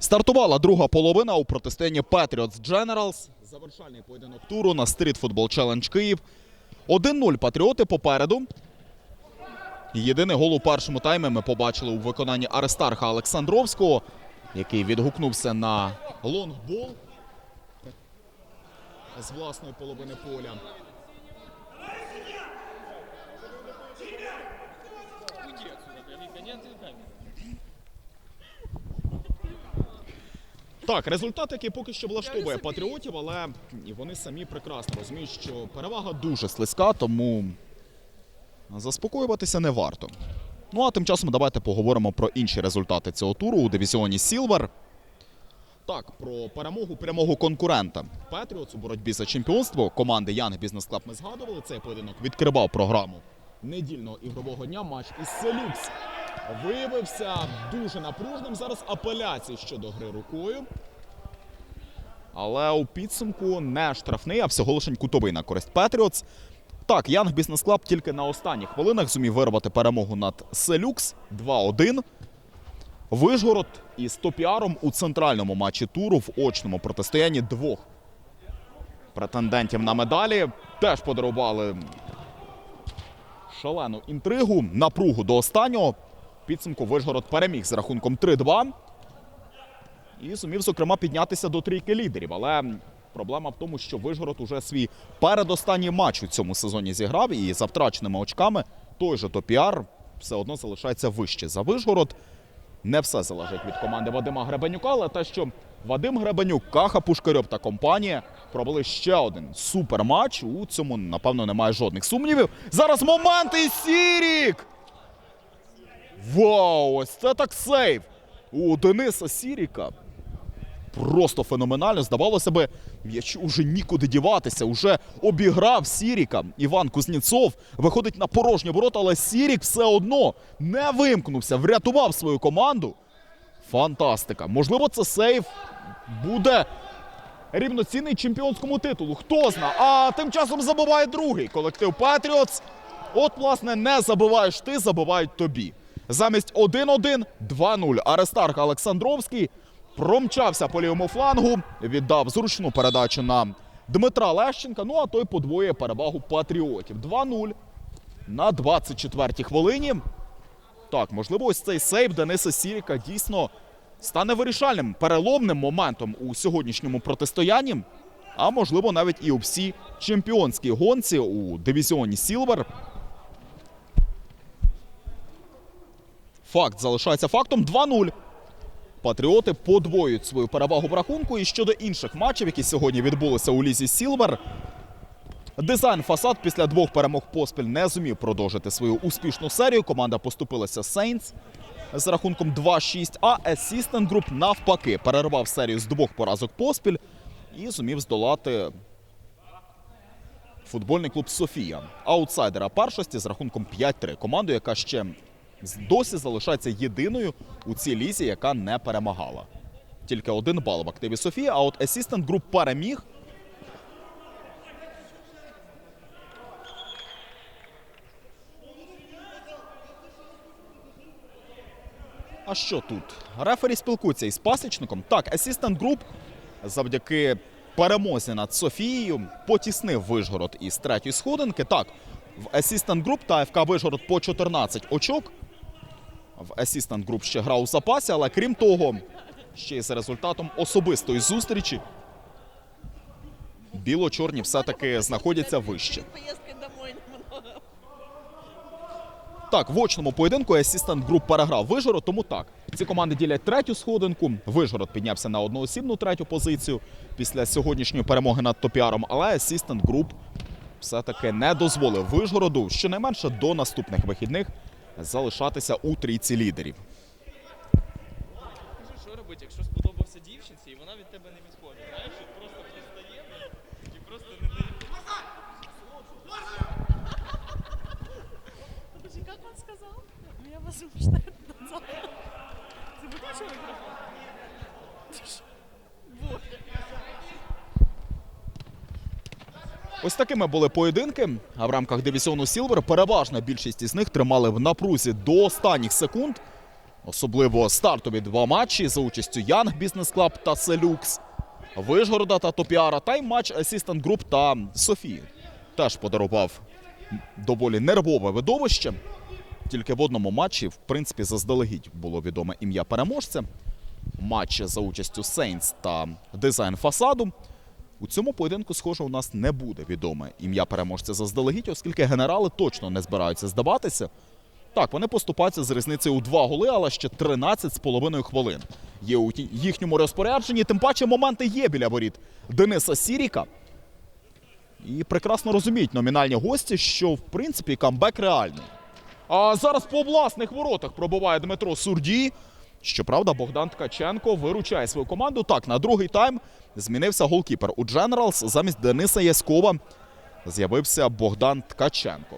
Стартувала друга половина у протистоянні Patriots Generals. Завершальний поєдинок туру на Street Football Challenge Київ. 1-0 патріоти попереду. Єдиний гол у першому таймі ми побачили у виконанні Аристарха Олександровського, який відгукнувся на лонгбол з власної половини поля. Так, результат, який поки що влаштовує патріотів, але вони самі прекрасно розуміють, що перевага дуже слизька, тому заспокоюватися не варто. Ну а тим часом давайте поговоримо про інші результати цього туру у дивізіоні Сілвер. Так, про перемогу прямого конкурента. Петріотс у боротьбі за чемпіонство команди Янг Бізнес Клаб ми згадували. Цей поєдинок відкривав програму недільного ігрового дня. Матч із Селюкс виявився дуже напружним. Зараз апеляції щодо гри рукою. Але у підсумку не штрафний, а всього лише кутовий на користь Петріотс. Так, Янг Бізнес Клаб тільки на останніх хвилинах зумів вирвати перемогу над Селюкс 2-1. Вижгород із Топіаром у центральному матчі туру в очному протистоянні двох претендентів на медалі теж подарували шалену інтригу, напругу до останнього. Підсумку Вижгород переміг з рахунком 3-2 і зумів, зокрема, піднятися до трійки лідерів. Але проблема в тому, що Вижгород уже свій передостанній матч у цьому сезоні зіграв, і за втраченими очками той же Топіар все одно залишається вище за Вижгород. Не все залежить від команди Вадима Гребенюка, але те, що Вадим Гребенюк, Каха Пушкарьов та компанія провели ще один суперматч. У цьому, напевно, немає жодних сумнівів. Зараз момент і Сірік! Вау! Ось це так сейв! У Дениса Сіріка. Просто феноменально. Здавалося би, м'ячу вже нікуди діватися. Уже обіграв Сіріка. Іван Кузнєцов виходить на порожні ворота, але Сірік все одно не вимкнувся, врятував свою команду. Фантастика. Можливо, це сейв буде рівноцінний чемпіонському титулу. Хто зна? А тим часом забиває другий колектив Патріотс. От, власне, не забиваєш ти, забивають тобі. Замість 1-1, 2-0. Аристарх Олександровський промчався по лівому флангу, віддав зручну передачу на Дмитра Лещенка. Ну а той подвоює перевагу патріотів. 2-0 на 24-й хвилині. Так, можливо, ось цей сейв Дениса Сіріка дійсно стане вирішальним переломним моментом у сьогоднішньому протистоянні. А можливо, навіть і у всій чемпіонській гонці у дивізіоні Сілвер. Факт залишається фактом 2-0. Патріоти подвоюють свою перевагу в рахунку. І щодо інших матчів, які сьогодні відбулися у лізі Сілвер. Дизайн фасад після двох перемог поспіль не зумів продовжити свою успішну серію. Команда поступилася Сейнс з рахунком 2-6, а Assistant Group навпаки перервав серію з двох поразок поспіль і зумів здолати футбольний клуб Софія, аутсайдера першості з рахунком 5-3. Команду, яка ще досі залишається єдиною у цій лізі, яка не перемагала. Тільки один бал в активі Софія, а от Assistant Group переміг. А що тут? Рефері спілкується із пасічником. Так, Assistant Group завдяки перемозі над Софією потіснив Вишгород із третьої сходинки. Так, в Assistant Group та ФК Вишгород по 14 очок. В Assistant Group ще грав у запасі, але крім того, ще й за результатом особистої зустрічі біло-чорні все-таки знаходяться вище. Так, в очному поєдинку Assistant Group переграв Вижгород, тому так. Ці команди ділять третю сходинку. Вижгород піднявся на одноосібну третю позицію після сьогоднішньої перемоги над Топіаром, але Assistant Group все-таки не дозволив Вижгороду щонайменше до наступних вихідних залишатися у трійці лідерів. Скажи, що робити, якщо сподобався дівчинці, і вона від тебе не відходить. Знаєш, просто пристає і просто не дає. Як как сказав? Я вас Ось такими були поєдинки. А в рамках дивізіону Сілвер переважна більшість із них тримали в напрузі до останніх секунд. Особливо стартові два матчі за участю Янг Бізнес Клаб та Селюкс, Вишгорода та Топіара, та й матч Асістент Груп та Софії. Теж подарував доволі нервове видовище. Тільки в одному матчі, в принципі, заздалегідь було відоме ім'я переможця. Матч за участю Сейнс та дизайн фасаду. У цьому поєдинку, схоже, у нас не буде відоме ім'я переможця заздалегідь, оскільки генерали точно не збираються здаватися. Так, вони поступаються з різницею у два голи, але ще 13 з половиною хвилин. Є у їхньому розпорядженні, тим паче моменти є біля воріт Дениса Сіріка. І прекрасно розуміють номінальні гості, що в принципі камбек реальний. А зараз по власних воротах пробуває Дмитро Сурдій. Щоправда, Богдан Ткаченко виручає свою команду. Так, на другий тайм змінився голкіпер у Дженералс. Замість Дениса Яськова з'явився Богдан Ткаченко.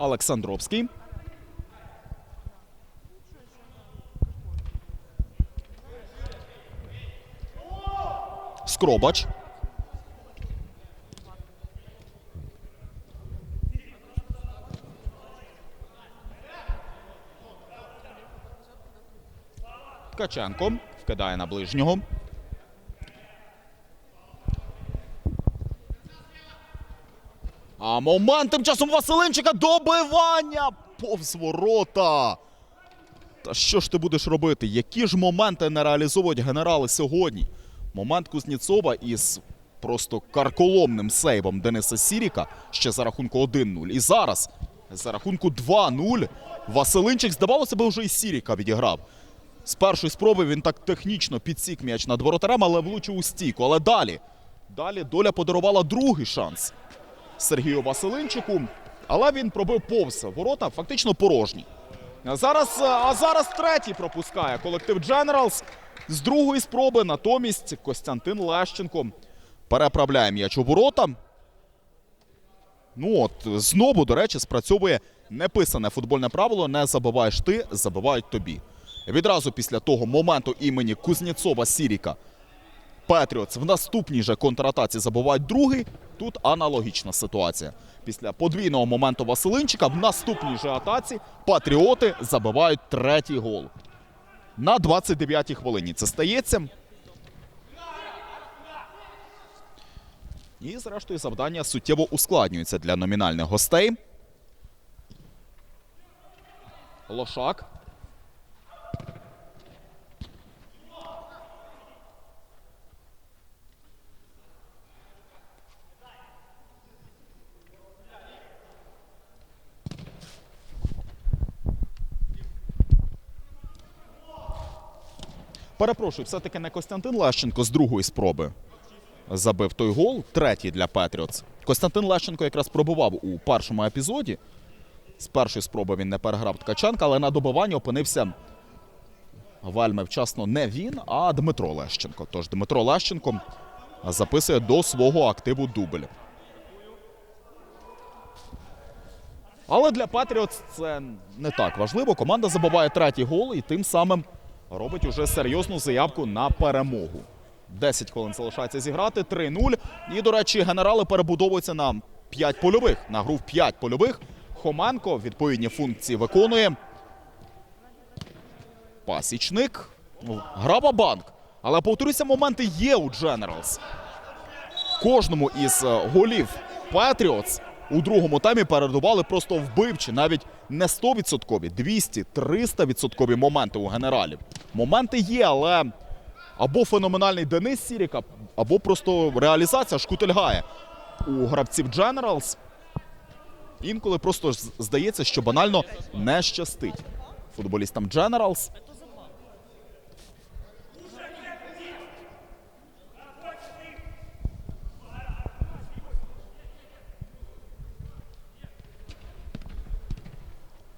Олександровський. Скробач. Ткаченко вкидає на ближнього. Момент тим часом Василинчика добивання повз ворота. Та що ж ти будеш робити? Які ж моменти не реалізовують генерали сьогодні? Момент Кузніцова із просто карколомним сейвом Дениса Сіріка ще за рахунку 1-0. І зараз за рахунку 2-0 Василинчик, здавалося би, вже і Сіріка відіграв. З першої спроби він так технічно підсік м'яч над воротарем, але влучив у стійку. Але далі, далі доля подарувала другий шанс. Сергію Василинчику, але він пробив повз ворота, фактично порожні. Зараз, а зараз третій пропускає колектив Дженералс з другої спроби. Натомість Костянтин Лещенко переправляє м'яч у ворота. Ну от знову, до речі, спрацьовує неписане футбольне правило: не забиваєш ти, забивають тобі. Відразу після того моменту імені Кузнєцова Сіріка Петріотс в наступній же контратаці забувають другий. Тут аналогічна ситуація. Після подвійного моменту Василинчика в наступній же атаці Патріоти забивають третій гол. На 29-й хвилині це стається. І, зрештою, завдання суттєво ускладнюється для номінальних гостей. Лошак. Перепрошую, все-таки не Костянтин Лещенко з другої спроби забив той гол, третій для Петріотс. Костянтин Лещенко якраз пробував у першому епізоді. З першої спроби він не переграв Ткаченка, але на добиванні опинився вельми вчасно не він, а Дмитро Лещенко. Тож Дмитро Лещенко записує до свого активу дубль. Але для Патріотс це не так важливо. Команда забиває третій гол і тим самим робить уже серйозну заявку на перемогу. 10 хвилин залишається зіграти, 3-0. І, до речі, генерали перебудовуються на 5 польових. На гру в 5 польових. Хоменко відповідні функції виконує. Пасічник. Ну, Грава банк. Але повторюся, моменти є у Дженералс. Кожному із е, голів Патріотс у другому таймі передували просто вбивчі, навіть не 100%, 200, 300% моменти у генералів. Моменти є, але або феноменальний Денис Сіріка, або просто реалізація шкутельгає у гравців Дженералс. Інколи просто здається, що банально не щастить футболістам Дженералс.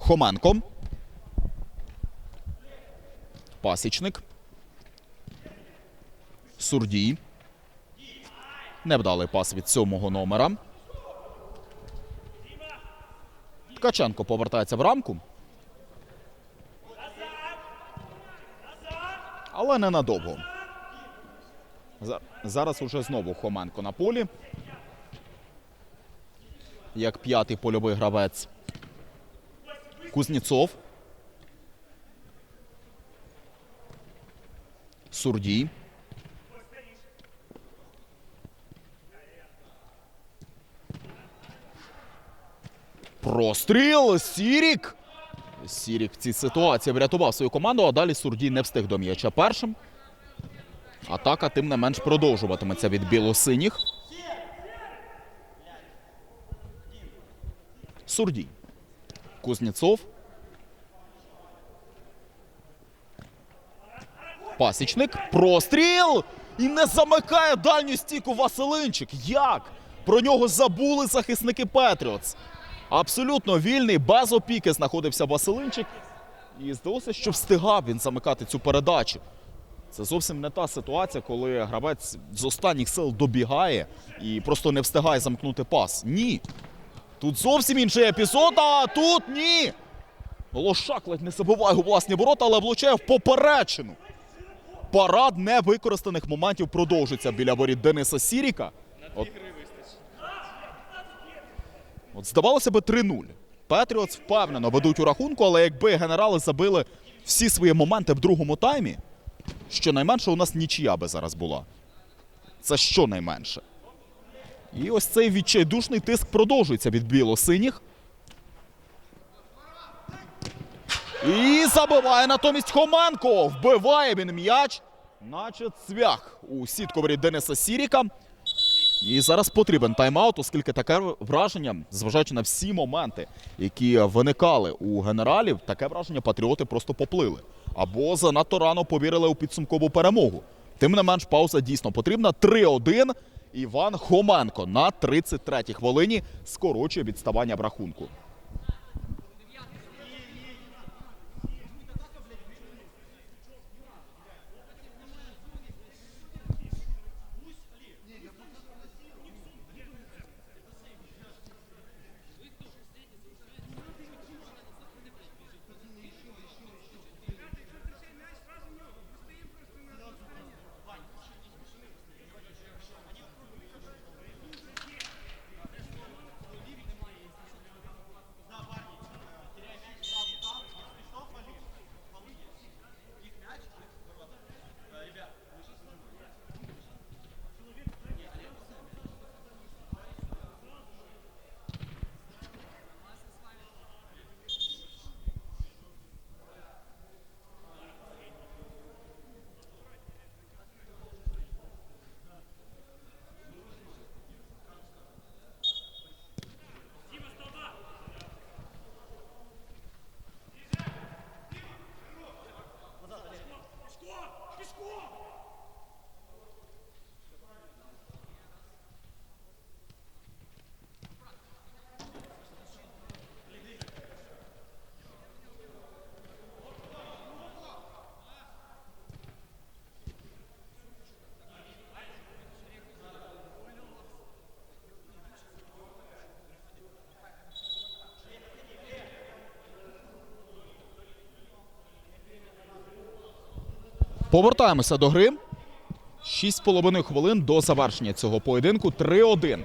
Хоменко. Пасічник. Сурдій. Невдалий пас від сьомого номера. Ткаченко повертається в рамку. Але ненадовго. Зараз уже знову Хоменко на полі. Як п'ятий польовий гравець. Кузнєцов. Сурдій. Простріл! Сірік! Сірік в цій ситуації врятував свою команду, а далі Сурдій не встиг до м'яча першим. Атака тим не менш продовжуватиметься від білосиніх. Сурдій. Кузнєцов. Пасічник. Простріл! І не замикає дальню стійку Василинчик. Як? Про нього забули захисники Петріотс. Абсолютно вільний, без опіки знаходився Василинчик. І здалося, що встигав він замикати цю передачу. Це зовсім не та ситуація, коли гравець з останніх сил добігає і просто не встигає замкнути пас. Ні. Тут зовсім інший епізод, а тут ні. Лошак ледь не забиває у власні ворота, але влучає в поперечину. Парад невикористаних моментів продовжується біля воріт Дениса Сіріка. От, от здавалося би 3-0. Петріотс впевнено ведуть у рахунку, але якби генерали забили всі свої моменти в другому таймі, щонайменше у нас нічия би зараз була. Це щонайменше. І ось цей відчайдушний тиск продовжується від біло-синіх. І забиває натомість Хоменко. Вбиває він м'яч, наче цвях у сітковері Дениса Сіріка. І зараз потрібен тайм-аут, оскільки таке враження, зважаючи на всі моменти, які виникали у генералів, таке враження патріоти просто поплили. Або занадто рано повірили у підсумкову перемогу. Тим не менш, пауза дійсно потрібна. 3-1. Іван Хоменко на 33-й хвилині скорочує відставання в рахунку. Повертаємося до гри. 6,5 хвилин до завершення цього поєдинку. 3-1.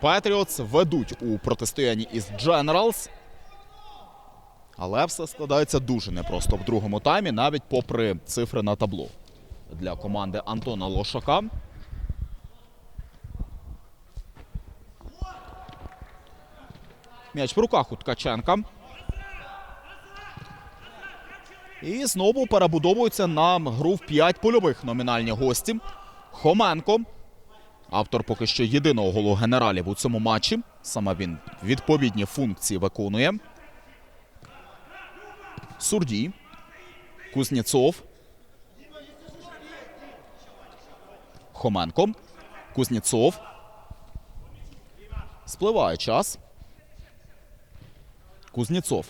Патріотс ведуть у протистоянні із Generals. Але все складається дуже непросто в другому таймі, навіть попри цифри на табло. Для команди Антона Лошака. М'яч в руках у Ткаченка. І знову перебудовуються на гру в 5 польових номінальні гості. Хоменко. Автор поки що єдиного голу генералів у цьому матчі. Саме він відповідні функції виконує. Сурдій. Кузнєцов. Хоменко. Кузнєцов. Спливає час. Кузнєцов.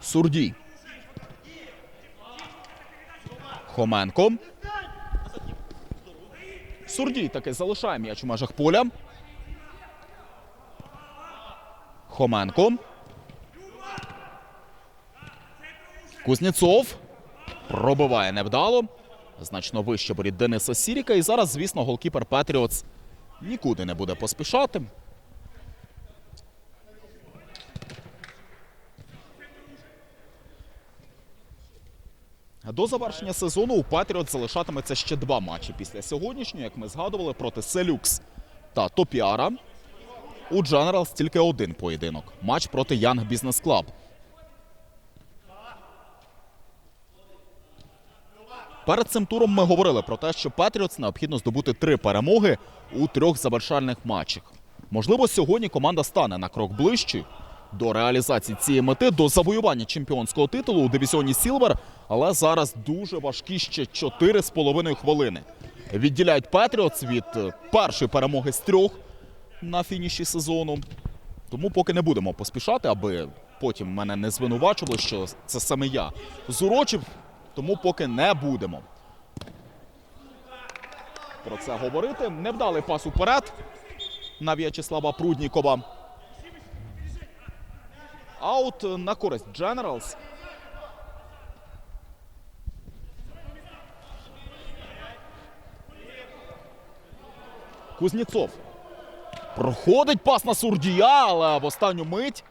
Сурдій. Хоменко. Сурдій таки залишає м'яч у межах поля. Хоменко. Кузнєцов пробиває невдало. Значно вище боріт Дениса Сіріка. І зараз, звісно, голкіпер Петріоц нікуди не буде поспішати. До завершення сезону у Патріот залишатиметься ще два матчі після сьогоднішнього, як ми згадували, проти Селюкс та Топіара. У Дженералс тільки один поєдинок матч проти Янг Бізнес Клаб. Перед цим туром ми говорили про те, що Патріотс необхідно здобути три перемоги у трьох завершальних матчах. Можливо, сьогодні команда стане на крок ближче до реалізації цієї мети, до завоювання чемпіонського титулу у дивізіоні Сілвер, але зараз дуже важкі ще 4,5 хвилини. Відділяють Патріотс від е, першої перемоги з трьох на фініші сезону. Тому поки не будемо поспішати, аби потім мене не звинувачували, що це саме я зурочив. Тому поки не будемо. Про це говорити. Невдалий пас уперед на В'ячеслава Пруднікова. Аут на користь Generals. Кузнєцов. Проходить пас на Сурдія, але в останню мить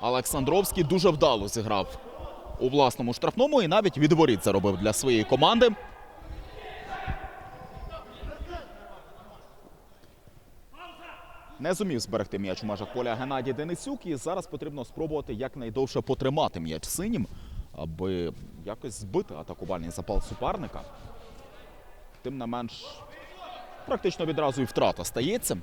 Олександровський дуже вдало зіграв у власному штрафному і навіть від воріт заробив для своєї команди. Не зумів зберегти м'яч у межах поля Геннадій Денисюк. І зараз потрібно спробувати якнайдовше потримати м'яч синім, аби якось збити атакувальний запал суперника. Тим не менш, практично відразу і втрата стається.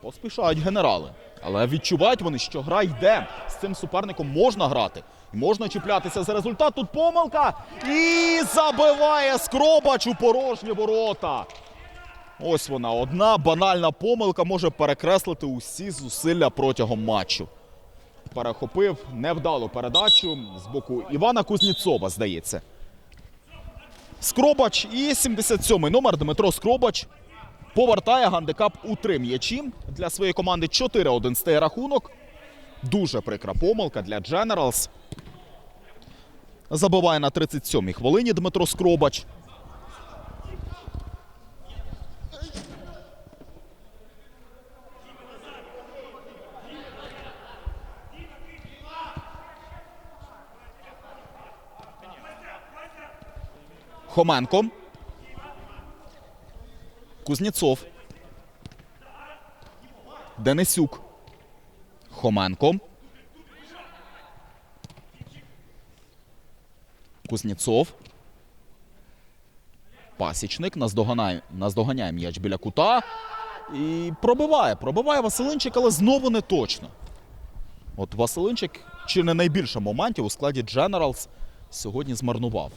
Поспішають генерали. Але відчувають вони, що гра йде. З цим суперником можна грати. Можна чіплятися за результат. Тут помилка. І забиває Скробач у порожні ворота. Ось вона. Одна банальна помилка може перекреслити усі зусилля протягом матчу. Перехопив невдалу передачу з боку Івана Кузніцова, здається. Скробач і 77-й номер Дмитро Скробач повертає гандикап у три м'ячі. Для своєї команди 4-1 стає рахунок. Дуже прикра помилка для Generals. Забиває на 37-й хвилині Дмитро Скробач. Хоменко. Кузнєцов. Денисюк. Хоменко. Кузнєцов. Пасічник наздоганяє, наздоганяє м'яч біля кута. І пробиває. Пробиває Василинчик, але знову не точно. От Василинчик чи не найбільше моментів у складі Generals сьогодні змарнував.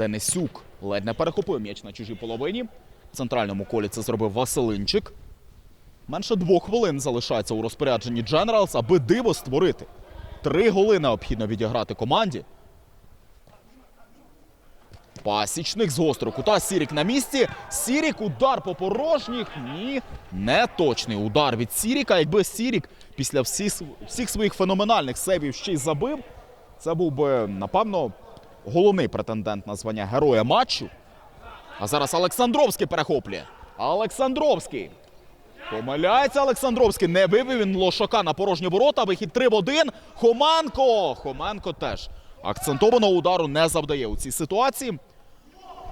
Денисюк ледь не перехопив м'яч на чужій половині. В центральному колі це зробив Василинчик. Менше двох хвилин залишається у розпорядженні Generals, аби диво створити. Три голи необхідно відіграти команді. Пасічник з гострого кута. Сірік на місці. Сірік удар по порожніх. Ні, не точний удар від Сіріка. Якби Сірік після всіх, всіх своїх феноменальних сейвів ще й забив, це був би, напевно, головний претендент на звання героя матчу. А зараз Олександровський перехоплює. Олександровський. Помиляється Олександровський. Не вивів він лошака на порожні ворота. Вихід 3 в 1. Хоманко. Хоманко теж акцентованого удару не завдає у цій ситуації.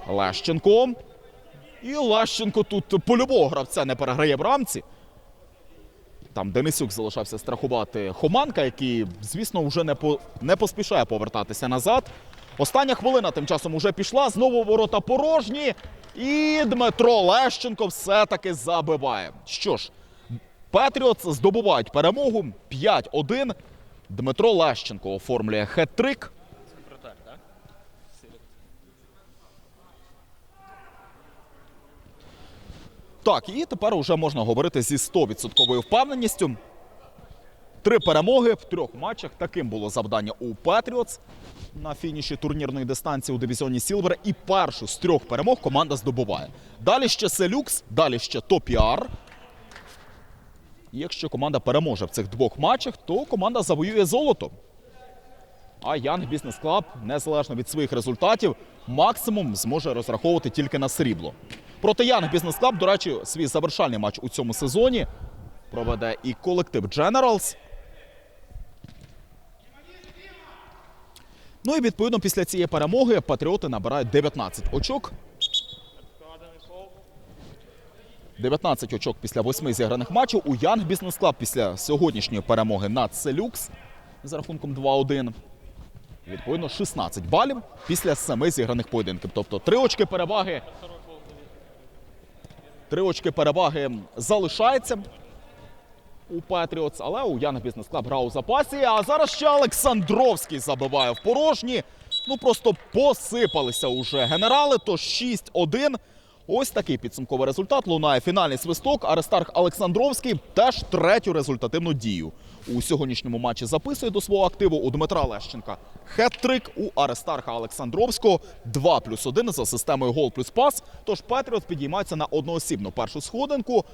Лещенко. І Лещенко тут по-любого гравця не переграє в рамці. Там Денисюк залишався страхувати Хоманка, який, звісно, вже не, по, не поспішає повертатися назад. Остання хвилина тим часом уже пішла. Знову ворота порожні. І Дмитро Лещенко все-таки забиває. Що ж, Петріотс здобувають перемогу 5-1. Дмитро Лещенко оформлює хет-трик. Так? І тепер вже можна говорити зі 100% впевненістю. Три перемоги в трьох матчах. Таким було завдання у Петріотс на фініші турнірної дистанції у дивізіоні Сілвер. І першу з трьох перемог команда здобуває. Далі ще Селюкс, далі ще Топіар. І якщо команда переможе в цих двох матчах, то команда завоює золото. А Янг Бізнес Клаб, незалежно від своїх результатів, максимум зможе розраховувати тільки на срібло. Проти Янг Бізнес Клаб, до речі, свій завершальний матч у цьому сезоні проведе і колектив Generals. Ну і відповідно після цієї перемоги патріоти набирають 19 очок. 19 очок після восьми зіграних матчів. У Янг Бізнес Клаб після сьогоднішньої перемоги над Селюкс з рахунком 2-1. Відповідно, 16 балів після семи зіграних поєдинків. Тобто три очки переваги. Три очки переваги залишається у Патріотс, але у Янг Бізнес Клаб грав у запасі. А зараз ще Олександровський забиває в порожні. Ну просто посипалися уже генерали. То 6-1. Ось такий підсумковий результат. Лунає фінальний свисток. Аристарх Олександровський теж третю результативну дію. У сьогоднішньому матчі записує до свого активу у Дмитра Лещенка. Хет-трик у Аристарха Олександровського 2 плюс 1 за системою гол плюс пас. Тож Петріот підіймається на одноосібну першу сходинку.